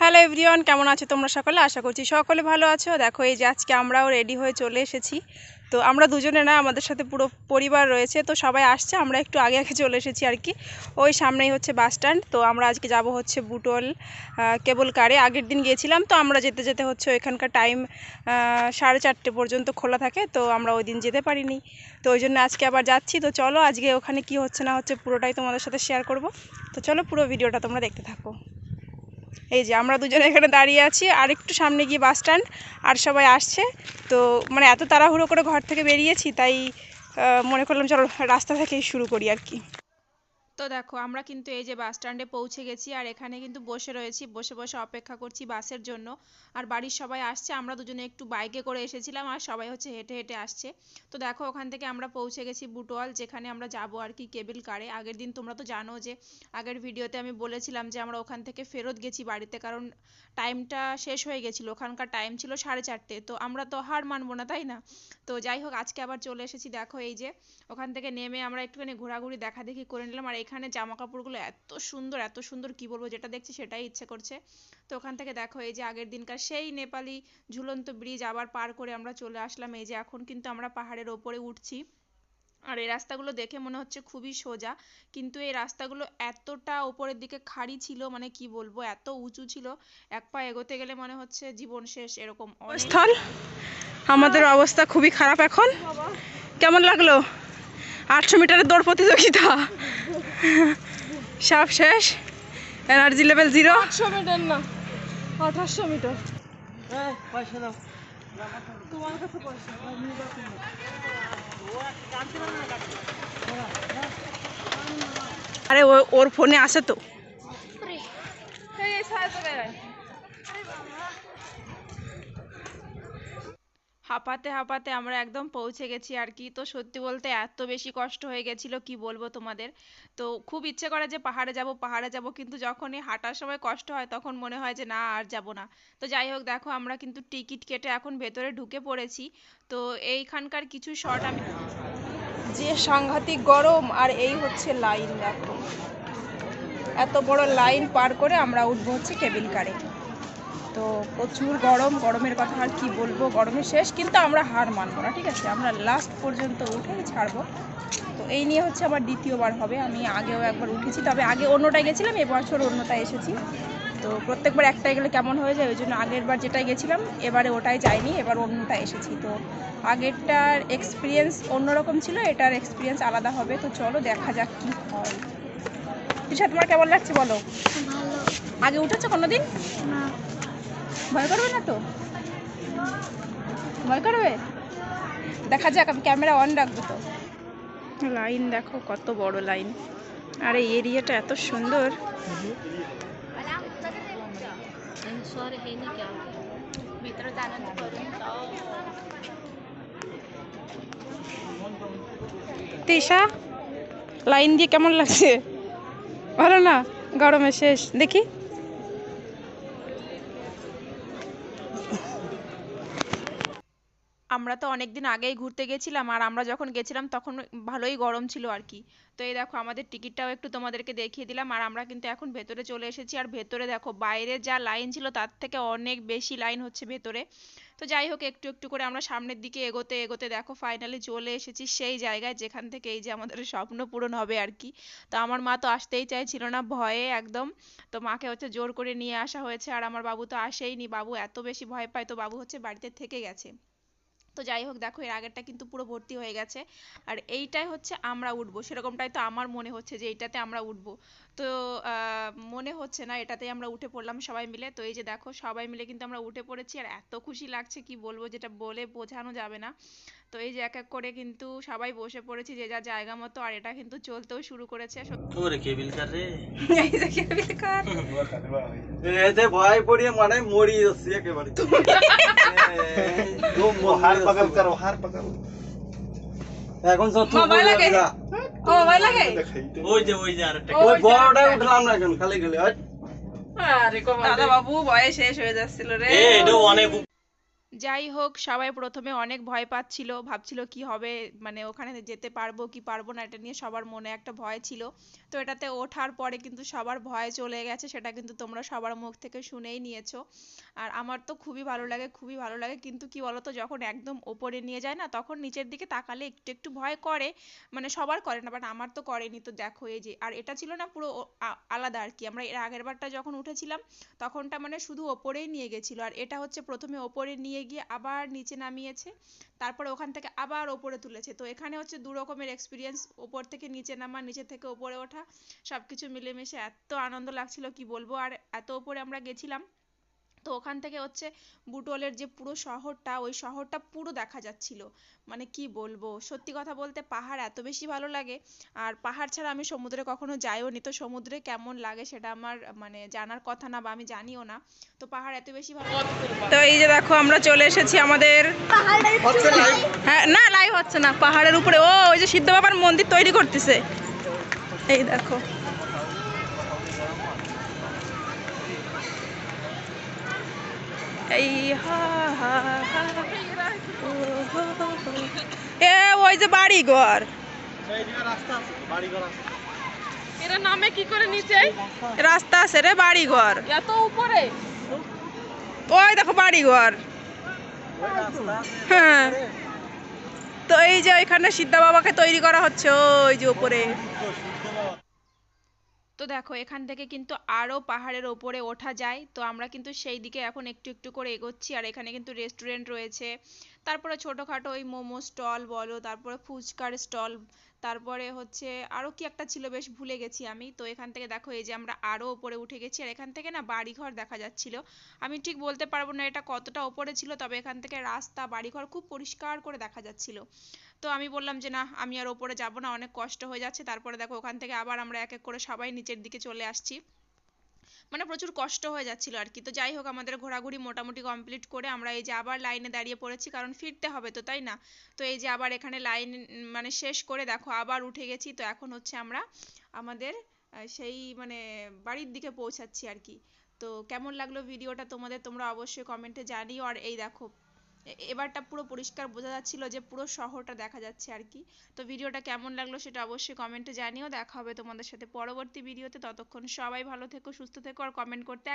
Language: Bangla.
হ্যালো এভরিওয়ান কেমন আছো তোমরা সকলে? আশা করছি সকলে ভালো আছো। দেখো, এই যে আজকে আমরাও রেডি হয়ে চলে এসেছি। তো আমরা দুজনে না, আমাদের সাথে পুরো পরিবার রয়েছে, তো সবাই আসছে, আমরা একটু আগে আগে চলে এসেছি আর কি। ওই সামনেই হচ্ছে বাস স্ট্যান্ড তো আমরা আজকে যাব হচ্ছে বুটল কেবল কারে আগের দিন গিয়েছিলাম, তো আমরা যেতে যেতে হচ্ছে ওইখানকার টাইম সাড়ে চারটে পর্যন্ত খোলা থাকে, তো আমরা ওই দিন যেতে পারিনি। তো ওই জন্য আজকে আবার যাচ্ছি। তো চলো, আজকে ওখানে কি হচ্ছে না হচ্ছে পুরোটাই তোমাদের সাথে শেয়ার করব। তো চলো, পুরো ভিডিওটা তোমরা দেখতে থাকো। এই যে আমরা দুজনে এখানে দাঁড়িয়ে আছি, আর একটু সামনে গিয়ে বাস স্ট্যান্ড, আর সবাই আসছে। তো মানে এত তাড়াহুড়ো করে ঘর থেকে বেরিয়েছি, তাই মনে করলাম চলো রাস্তা থেকেই শুরু করি আর কি। তো দেখো, আমরা কিন্তু এই যে বাস স্ট্যান্ডে পৌঁছে গেছি আর এখানে কিন্তু বসে রয়েছি, বসে বসে অপেক্ষা করছি বাসের জন্য। আর বাড়ির সবাই আসছে, আমরা দুজনে একটু বাইকে করে এসেছিলাম আর সবাই হচ্ছে হেঁটে হেঁটে আসছে। তো দেখো, ওখান থেকে আমরা পৌঁছে গেছি বুটোয়াল যেখানে আমরা যাব আর কি কেবিল কারে আগের দিন তোমরা তো জানো যে, আগের ভিডিওতে আমি বলেছিলাম যে আমরা ওখান থেকে ফেরত গেছি বাড়িতে, কারণ টাইমটা শেষ হয়ে গেছিল, ওখানকার টাইম ছিল সাড়ে চারটে। তো আমরা তো হার মানবো না, তাই না? তো যাই হোক, আজকে আবার চলে এসেছি। দেখো, এই যে ওখান থেকে নেমে আমরা একটুখানি ঘোরাঘুরি দেখা দেখি করে নিলাম। আর এখানে জামা কাপড়গুলো এত সুন্দর এত সুন্দর কি বলব যেটা দেখছি সেটাই ইচ্ছে করছে। তো ওখান থেকে দেখো এই যে আগের দিনকার সেই নেপালি ঝুলন্ত ব্রিজ আবার পার করে আমরা চলে আসলাম। এই যে এখন কিন্তু আমরা পাহাড়ের ওপরে উঠছি। আর এই রাস্তাগুলো দেখে মনে হচ্ছে খুবই সোজা। কিন্তু এই রাস্তাগুলো এতটা ওপরের দিকে খাড়ি ছিল মানে কি বলব এত উঁচু ছিল এক পা এগোতে গেলে মনে হচ্ছে জীবন শেষ এরকম স্থল আমাদের অবস্থা খুবই খারাপ এখন। কেমন লাগল? আটশো মিটারের দৌড় প্রতিযোগিতা। সব শেষ। এনার্জি লেভেল জিরো আটশো মিটার না আঠাশশো মিটার। তোমার কাছে পয়সা। আরে ও- ওর ফোনে আছে তো এই সাহায্য করে হাঁপাতে হাঁপাতে আমরা একদম পৌঁছে গেছি আর কি। তো সত্যি বলতে এত বেশি কষ্ট হয়ে গেছিল, কি বলব তোমাদের? তো খুব ইচ্ছে করে যে পাহাড়ে যাব পাহাড়ে যাব, কিন্তু যখনই হাঁটার সময় কষ্ট হয় তখন মনে হয় যে না, আর যাব না। তো যাই হোক, দেখো আমরা কিন্তু টিকিট কেটে এখন ভেতরে ঢুকে পড়েছি। তো এইখানকার কিছু শর্ট আমি যে সাংঘাতিক গরম আর এই হচ্ছে লাইন, দেখো। এত বড় লাইন পার করে আমরা উঠবো হচ্ছে কেবিল কারে। তো প্রচুর গরম গরমের কথা আর কি বলব? গরমের শেষ কিন্তু আমরা হার মানবো না ঠিক আছে? আমরা লাস্ট পর্যন্ত উঠে ছাড়বো। তো এই নিয়ে হচ্ছে আমার দ্বিতীয়বার হবে। আমি আগেও একবার উঠেছি তবে আগে অন্যটায় গেছিলাম এবছর অন্যটায় এসেছি। তো প্রত্যেকবার একটাই গেলে কেমন হয়ে যায়? ওই জন্য আগের বার যেটাই গেছিলাম এবারে ওটাই যাইনি এবার অন্যটা এসেছি। তো আগেরটার এক্সপিরিয়েন্স অন্যরকম ছিল এটার এক্সপিরিয়েন্স আলাদা হবে। তো চলো দেখা যাক কি হয়। তিশা তোমার কেমন লাগছে বলো? আগে উঠেছো কোনোদিন? ভয় করবে না তো? ভয় করবে? দেখা যাক, আমি ক্যামেরা অন রাখব তো। লাইন দেখো, কত বড় লাইন। আর, এই এরিয়াটা এত সুন্দর। তিশা, লাইন দিয়ে কেমন লাগছে? ভালো না? গরমে শেষ। দেখি। আমরা তো অনেক দিন আগেই ঘুরতে গেছিলাম আর আমরা যখন গেছিলাম তখন ভালোই গরম ছিল আর কি। তো এই দেখো আমাদের টিকিটটাও একটু তোমাদেরকে দেখিয়ে দিলাম আর আমরা কিন্তু এখন ভেতরে চলে এসেছি আর ভেতরে দেখো বাইরে যা লাইন ছিল তার থেকে অনেক বেশি লাইন হচ্ছে ভেতরে। তো যাই হোক একটু একটু করে আমরা সামনের দিকে এগোতে এগোতে দেখো ফাইনালি চলে এসেছি সেই জায়গায় যেখান থেকে এই যে আমাদের স্বপ্ন পূরণ হবে আর কি। তো আমার মা তো আসতেই চাইছিল না, ভয়ে একদম। তো মাকে হচ্ছে জোর করে নিয়ে আসা হয়েছে আর আমার বাবু তো আসেইনি। বাবু এত বেশি ভয় পায় তো বাবু হচ্ছে বাড়িতে থেকে গেছে। তো যাই হোক, দেখো এর আগেরটা কিন্তু পুরো ভর্তি হয়ে গেছে। আর এইটাই হচ্ছে আমরা উঠবো। সেরকমটাই তো আমার মনে হচ্ছে যে এইটাতে আমরা উঠবো। তো মনে হচ্ছে না এটাতে আমরা উঠে পড়লাম সবাই মিলে। তো এই যে দেখো সবাই মিলে কিন্তু আমরা উঠে পড়েছি আর এত খুশি লাগছে কি বলব যেটা বলে বোঝানো যাবে না। তো এই যে এক এক করে কিন্তু সবাই বসে পড়েছি যে যা জায়গা মতো আর এটা কিন্তু চলতেও শুরু করেছে। এখন যত মোবাইল লাগে। ও ভয় লাগে? ওই যে ওই যে আরেকটা ওই ওই যে বড়টাই আরেকটা। উঠলাম না এখন খালি গেলে আরে দাদা বাবু বয়স শেষ হয়ে যাচ্ছিল রে। এটা অনেক যাই হোক, সবাই প্রথমে অনেক ভয় পাচ্ছিল, ভাবছিল কি হবে মানে ওখানে যেতে পারব কি পারব না, এটা নিয়ে সবার মনে একটা ভয় ছিল। তো এটাতে ওঠার পরে কিন্তু সবার ভয় চলে গেছে, সেটা কিন্তু তোমরা সবার মুখ থেকে শুনেই নিয়েছো। আর আমার তো খুবই ভালো লাগে, খুবই ভালো লাগে, কিন্তু কি বলতো, যখন একদম ওপরে নিয়ে যায় না, তখন নিচের দিকে তাকালে একটু একটু ভয় করে মানে সবার করে না বাট আমার তো করেনি, তো দেখো এই যে, আর এটা ছিল না পুরো আলাদা আর কি, আমরা এর আগের বারটা যখন উঠেছিলাম, তখনটা মানে শুধু ওপরেই নিয়ে গেছিল, আর এটা হচ্ছে প্রথমে ওপরে নিয়ে গিয়ে আবার নিচে নামিয়েছে, তারপরে ওখান থেকে আবার ওপরে তুলেছে। তো এখানে হচ্ছে দু রকমের এক্সপিরিয়েন্স ওপর থেকে নিচে নামা, নিচে থেকে ওপরে ওঠা, সবকিছু মিলেমিশে এত আনন্দ লাগছিল কি বলব? আর এত ওপরে আমরা গেছিলাম তো ওখান থেকে হচ্ছে বুটওয়ালের যে পুরো শহরটা ওই শহরটা পুরো দেখা যাচ্ছিল। মানে কি বলব? সত্যি কথা বলতে পাহাড় এত বেশি ভালো লাগে। আর পাহাড় ছাড়া আমি সমুদ্রে কখনো যাইও নি। তো সমুদ্রে কেমন লাগে সেটা আমার মানে জানার কথা না বা আমি জানিও না। তো পাহাড় এত বেশি ভালো তো এই যে দেখো আমরা চলে এসেছি আমাদের হ্যাঁ না লাইভ হচ্ছে না পাহাড়ের উপরে। ও ওই যে সিদ্ধ বাবার মন্দির তৈরি করতেছে। এই দেখো। এ ওই যে বাড়ি ঘর এরা নামে কি করে নিচে? রাস্তা আছে রে বাড়ি ঘর এত উপরে? ওই দেখো বাড়ি ঘর হ্যাঁ। তো এই যে ওইখানে সিদ্ধা বাবাকে তৈরি করা হচ্ছে ওই যে উপরে। দেখো, এখান থেকে কিন্তু আরও পাহাড়ের ওপরে ওঠা যায়। তো আমরা কিন্তু সেই দিকে এখন একটু একটু করে এগোচ্ছি। আর এখানে কিন্তু রেস্টুরেন্ট রয়েছে। তারপরে ছোটখাটো ওই মোমো স্টল বলো, তারপরে ফুচকার স্টল, তারপরে হচ্ছে আরও কি একটা ছিল, বেশ ভুলে গেছি আমি। তো এখান থেকে দেখো, এই যে আমরা আরও উপরে উঠে গেছি। আর এখান থেকে না বাড়িঘর দেখা যাচ্ছিল। আমি ঠিক বলতে পারব না এটা কতটা উপরে ছিল, তবে এখান থেকে রাস্তা, বাড়িঘর খুব পরিষ্কার করে দেখা যাচ্ছিল। তো আমি বললাম যে, না, আমি আর ওপরে যাব না, অনেক কষ্ট হয়ে যাচ্ছে। তারপরে দেখো, ওখান থেকে আবার আমরা এক এক করে সবাই নিচের দিকে চলে আসছি। মানে প্রচুর কষ্ট হয়ে যাচ্ছিল আর কি। তো যাই হোক, আমাদের ঘোরাঘুরি মোটামুটি কমপ্লিট করে আমরা এই যে আবার লাইনে দাঁড়িয়ে পড়েছি, কারণ ফিরতে হবে তো, তাই না? তো এই যে আবার এখানে লাইন মানে শেষ করে দেখো, আবার উঠে গেছি। তো এখন হচ্ছে আমরা আমাদের সেই মানে বাড়ির দিকে পৌঁছাচ্ছি আর কি। তো কেমন লাগল ভিডিওটা তোমাদের, তোমরা অবশ্যই কমেন্টে জানিও। আর এই দেখো এবারটা পুরো পরিষ্কার বোঝা যাচ্ছিল যে পুরো শহরটা দেখা যাচ্ছে আর কি। তো ভিডিওটা কেমন লাগল সেটা অবশ্যই কমেন্টে জানিও। দেখা হবে তোমাদের সাথে পরবর্তী ভিডিওতে ততক্ষণ সবাই ভালো থেকো, সুস্থ থেকো আর কমেন্ট করতে